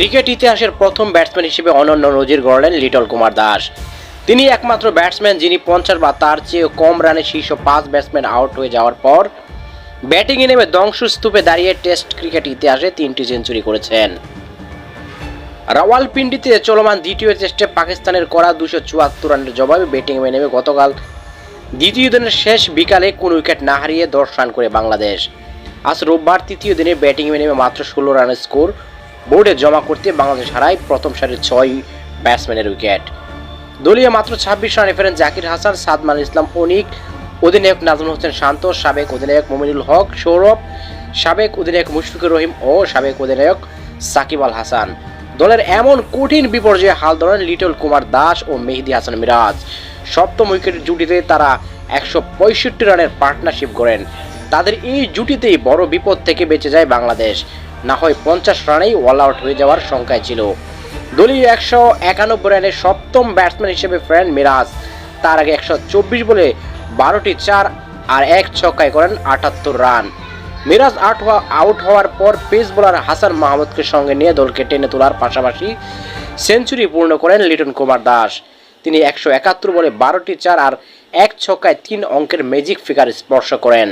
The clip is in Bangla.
ক্রিকেট ইতিহাসের প্রথম ব্যাটসম্যান হিসেবে অনন্য নজির গড়লেন লিটল কুমার দাস। তিনি একমাত্র ব্যাটসম্যান যিনি পঞ্চাশ বা তার চেয়েও কম রানে শীর্ষ পাঁচ ব্যাটসম্যান আউট হয়ে যাওয়ার পর ব্যাটিংয়ে নেমে ধ্বংসস্তূপে দাঁড়িয়ে টেস্ট ক্রিকেট ইতিহাসে তিনটি সেঞ্চুরি করেছেন। রাওয়ালপিন্ডিতে চলমান দ্বিতীয় টেস্টে পাকিস্তানের করা দুশো চুয়াত্তর রানের জবাবে ব্যাটিংয়ে নেমে গতকাল দ্বিতীয় দিনের শেষ বিকালে কোন উইকেট না হারিয়ে দশ রান করে বাংলাদেশ। আজ রোববার তৃতীয় দিনে ব্যাটিংয়ে নেমে মাত্র ষোলো রানের স্কোর বোর্ডে জমা করতে বাংলাদেশ হারায় প্রথম সারির ছয় ব্যাটসম্যানের উইকেট। দলীয় মাত্র ছাব্বিশ রানে ফেরেন জাকির হাসান, সাদমান ইসলাম, অনিক, অধিনায়ক নাজমুল হোসেন শান্ত, সাবেক অধিনায়ক মমিনুল হক, সৌরভ, সাবেক অধিনায়ক মুশফিকুর রহিম ও সাবেক অধিনায়ক সাকিব আল হাসান। দলের এমন কঠিন বিপর্যয়ে হাল ধরেন লিটল কুমার দাস ও মেহেদি হাসান মিরাজ। সপ্তম উইকেটের জুটিতে তারা একশো পঁয়ষট্টি রানের পার্টনারশিপ করেন তাদের এই জুটিতেই বড় বিপদ থেকে বেঁচে যায় বাংলাদেশ। না হয় পঞ্চাশ রানেই অল আউট হয়ে যাওয়ার সংখ্যায় ছিল। দলীয় একশো একানব্বই রানের সপ্তম ব্যাটসম্যান হিসেবে ফ্রেন্ড মিরাজ। তার আগে একশো চব্বিশ বলে বারোটি চার আর এক ছক্কায় করেন আটাত্তর রান। মিরাজ আউট হওয়া আউট হওয়ার পর পেস বোলার হাসান মাহমুদকে সঙ্গে নিয়ে দলকে টেনে তোলার পাশাপাশি সেঞ্চুরি পূর্ণ করেন লিটন কুমার দাস। তিনি একশো একাত্তর বলে বারোটি চার আর এক ছক্কায় তিন অঙ্কের ম্যাজিক ফিগার স্পর্শ করেন।